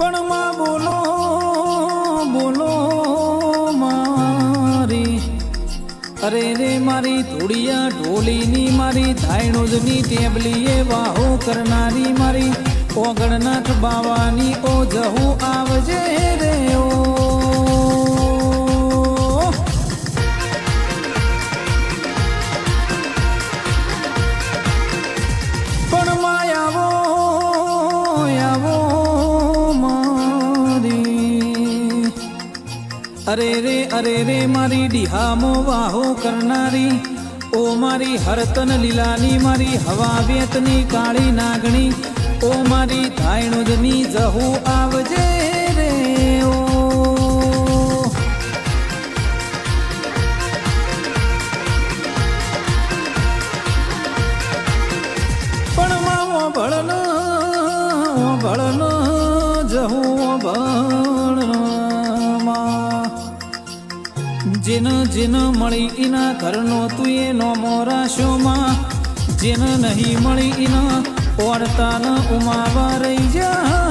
પણ માં બોલો બોલો મારી. અરે રે મારી ધૂળિયા ઢોલીની મારી, ધાયણુજની ટેબલીએ વાહો કરનારી મારી. ઓગણનાથ બાવાની ઓ જહું આવજે રે ઓ. પણ માયાવો આવો. અરે રે અરે રે, મારી ડિહામો વાહો કરનારી. ઓ મારી હરતન લીલાની, મારી હવા વેતની કાળી નાગણી. ઓ મારી ધાયણુજની જહુ આવજે રે, ઓ. પણ માવો ભળનો ભળનો જહુ ભણમાં જીન જેન મળી ઇના ઘરનો તું એ નો મોરાશોમાં જેન નહીં મળી ઇના ઓળતા ન ઉમાવા રહી જા.